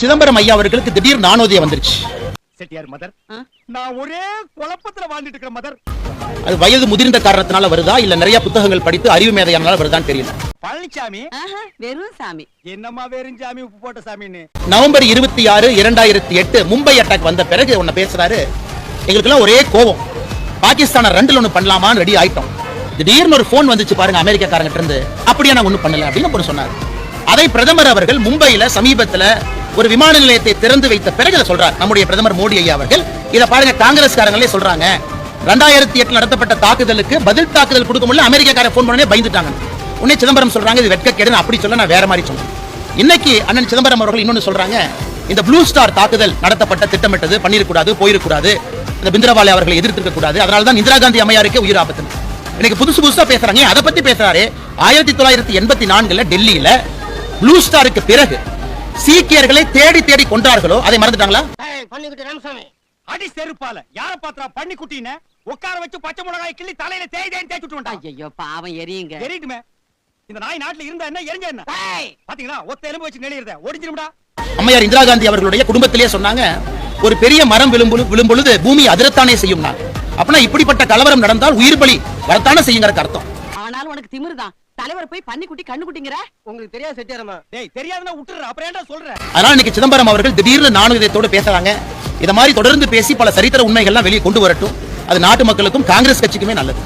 சிதம்பரம் ஐயா அவர்களுக்கு திடீர் நானோதயம் வந்துருச்சு. செட்டியார் மதர். நான் ஒரே குழப்பத்துல வாழ்ந்துட்டு இருக்கிற மதர். அது வயது முதிர்ந்த காரணத்தினால வருதா இல்ல நிறைய புத்தகங்கள் படித்து அறிவு மேதையானால வருதான்னு தெரியல. பழனிசாமி வெறும் சாமி. என்னம்மா வேறும் சாமி உப்பு போட்ட சாமின்னு. நவம்பர் இருபத்தி ஆறு இரண்டாயிரத்தி எட்டு மும்பை அட்டாக் வந்த பிறகு உன்ன பேசுறாரு. எங்களுக்கெல்லாம் ஒரே கோவம் பாகிஸ்தான ரெண்டுல ஒண்ணு பண்ணலாமான்னு ரெடி ஆயிட்டோம். திடீர்னு ஒரு போன் வந்துச்சு பாருங்க அமெரிக்காக்காரங்கிட்ட இருந்து. அப்படியே நான் ஒண்ணும் பண்ணல அப்படின்னு சொன்னார். அதை பிரதமர் அவர்கள் மும்பையில சமீபத்துல ஒரு விமான நிலையத்தை திறந்து வைத்த பிறகு இதை சொல்றார். நம்முடைய பிரதமர் மோடி ஐயா அவர்கள். இதை பாருங்க காங்கிரஸ்காரங்களே சொல்றாங்க. ரெண்டாயிரத்தி எட்டுல நடத்தப்பட்ட தாக்குதலுக்கு பதில் தாக்குதல் கொடுக்க முடியல அமெரிக்காக்கார போன் பண்ணே பயந்துட்டாங்க. உன்னே சிதம்பரம் சொல்றாங்க இது வெட்கக்கேடுன்னு அப்படி சொல்ல நான் வேற மாதிரி சொன்னேன் இன்னைக்கு அண்ணன் சிதம்பரம் அவர்கள் இன்னொன்னு சொல்றாங்க. இந்த ப்ளூ ஸ்டார் தாக்குதல் நடத்தப்பட்ட திட்டமிட்டது பண்ணிருக்கூடாது போயிருக்கூடாது இந்த பிந்திரவாலை அவர்களை எதிர்த்திருக்க கூடாது அதனால தான் இந்திரா காந்தி அம்மையாருக்கே உயிர் ஆபத்து இன்னைக்கு புதுசு புதுசா பேசுறாங்க. அதை பத்தி பேசுறாரு. ஆயிரத்தி தொள்ளாயிரத்தி எண்பத்தி நான்குல டெல்லியில ப்ளூ ஸ்டாருக்கு பிறகு சீக்கியர்களை தேடி தேடி கொன்றார்களோ அதை மறந்துட்டாங்களா? அடி செருப்பால. யார பாத்திரா பண்ணி குட்டின உட்கார வச்சு பச்சை மிளகாய் கிள்ளி தலையில தேய் தேய் தேய்ச்சி விட்டுட்டான் ஐயோ பாவம் எரியுங்க. எரிட்டுமே இந்த நாய் நாட்டுல இருந்தா என்ன எரிஞ்ச என்ன? பாத்தீங்களா? ஒத்த எலும்பு வச்சு நெளியிருத ஒடிஞ்சிரும்டா. அம்மையார் இந்திரா காந்தி அவர்களுடைய குடும்பத்திலேயே சொன்னாங்க ஒரு பெரிய மரம் விழும்பொழு விழும்பொழுது பூமி அதிரத்தானே செய்யும் நான் அப்படின்னா இப்படிப்பட்ட கலவரம் நடந்தால் உயிர் பலி வரத்தானே செய்யுங்கிறதுக்கு அர்த்தம் ஆனாலும் உனக்கு திமிருதான். தலைவர் போய் பண்ணி குட்டி கண்ணு குட்டிங்கிற? உங்களுக்கு தெரியாது செட்டியாரம்மா. டேய் தெரியாதுன்னா விட்டுற அப்புறம் ஏன்டா சொல்ற? அதனால இன்னைக்கு சிதம்பரம் அவர்கள் திடீர்னு நானுதயத்தோடு பேசுறாங்க. இத மாதிரி தொடர்ந்து பேசி பல சரித்திர உண்மைகள்லாம் வெளியே கொண்டு வரட்டும். அது நாட்டு மக்களுக்கும் காங்கிரஸ் கட்சிக்குமே நல்லது.